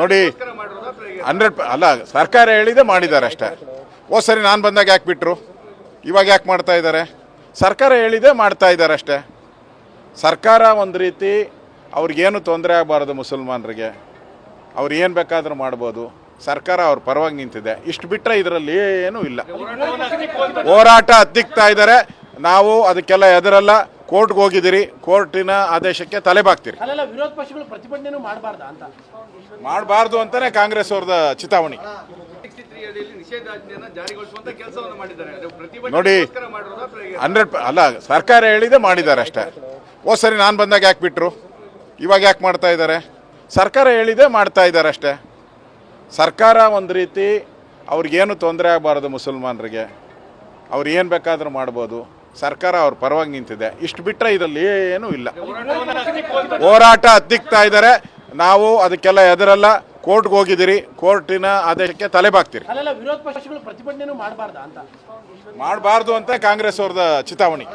ನೋಡಿ ಹಂಡ್ರೆಡ್ ಅಲ್ಲ ಸರ್ಕಾರ ಹೇಳಿದೆ ಮಾಡಿದ್ದಾರೆ ಅಷ್ಟೇ. ಓ ಸರಿ ನಾನು ಬಂದಾಗ ಯಾಕೆ ಬಿಟ್ಟರು ಇವಾಗ ಯಾಕೆ ಮಾಡ್ತಾ ಇದ್ದಾರೆ? ಸರ್ಕಾರ ಹೇಳಿದೆ ಮಾಡ್ತಾ ಇದ್ದಾರೆ ಅಷ್ಟೇ. ಸರ್ಕಾರ ಒಂದು ರೀತಿ ಅವ್ರಿಗೇನು ತೊಂದರೆ ಆಗಬಾರ್ದು ಮುಸಲ್ಮಾನರಿಗೆ. ಅವ್ರು ಏನು ಬೇಕಾದರೂ ಮಾಡ್ಬೋದು. ಸರ್ಕಾರ ಅವ್ರ ಪರವಾಗಿ ನಿಂತಿದೆ. ಇಷ್ಟು ಬಿಟ್ಟರೆ ಇದರಲ್ಲಿ ಏನೂ ಇಲ್ಲ. ಹೋರಾಟ ಹತ್ತಿಕ್ತಾ ಇದ್ದಾರೆ. ನಾವು ಅದಕ್ಕೆಲ್ಲ ಎದುರಲ್ಲ. ಕೋರ್ಟ್ಗೆ ಹೋಗಿದ್ದೀರಿ ಕೋರ್ಟಿನ ಆದೇಶಕ್ಕೆ ತಲೆ ಬಾಕ್ತೀರಿ ವಿರೋಧ ಪಕ್ಷಗಳು ಪ್ರತಿಭಟನೆ ಮಾಡಬಾರ್ದ ಅಂತ? ಮಾಡಬಾರ್ದು ಅಂತಾನೆ ಕಾಂಗ್ರೆಸ್ ಅವ್ರದ ಚಿತಾವಣಿ. 63 ಅಡಿಯಲ್ಲಿ ನಿಷೇಧಾಜ್ಞೆಯನ್ನ ಜಾರಿಗೊಳಿಸುವಂತ ಕೆಲಸವನ್ನು ಮಾಡಿದ್ದಾರೆ. ಪ್ರತಿಭಟನೆ ನೋಡಿ ಮಾಡಿರೋದಾ ಹಂಡ್ರೆಡ್ ಅಲ್ಲ ಸರ್ಕಾರ ಹೇಳಿದೆ ಮಾಡಿದ್ದಾರೆ ಅಷ್ಟೇ. ಓ ಸರಿ ನಾನು ಬಂದಾಗ ಯಾಕೆ ಬಿಟ್ಟರು ಇವಾಗ ಯಾಕೆ ಮಾಡ್ತಾ ಇದ್ದಾರೆ ಸರ್ಕಾರ ಹೇಳಿದೆ ಮಾಡ್ತಾ ಇದ್ದಾರೆ ಅಷ್ಟೇ. ಸರ್ಕಾರ ಒಂದು ರೀತಿ ಅವ್ರಿಗೇನು ತೊಂದರೆ ಆಗಬಾರ್ದು ಮುಸಲ್ಮಾನರಿಗೆ. ಅವ್ರು ಏನು ಬೇಕಾದರೂ ಮಾಡ್ಬೋದು. ಸರ್ಕಾರ ಅವ್ರ ಪರವಾಗಿ ನಿಂತಿದೆ. ಇಷ್ಟು ಬಿಟ್ಟರೆ ಇದರಲ್ಲಿ ಏನೂ ಇಲ್ಲ. ಹೋರಾಟ ಹತ್ತಿಕ್ತಾ ಇದ್ದಾರೆ. ನಾವು ಅದಕ್ಕೆಲ್ಲ ಎದರಲ್ಲ. ಕೋರ್ಟ್ಗೆ ಹೋಗಿದ್ದೀರಿ. ಕೋರ್ಟಿನ ಆದೇಶಕ್ಕೆ ತಲೆ ಬಾಕ್ತೀರಿ ಅಲ್ಲೆಲ್ಲ ವಿರೋಧ ಪಕ್ಷಗಳು ಪ್ರತಿಭಟನೆನೂ ಮಾಡಬಾರ್ದಾ ಅಂತ? ಮಾಡಬಾರ್ದು ಅಂತ ಕಾಂಗ್ರೆಸ್ ಅವ್ರದ ಚಿತಾವಣಿ.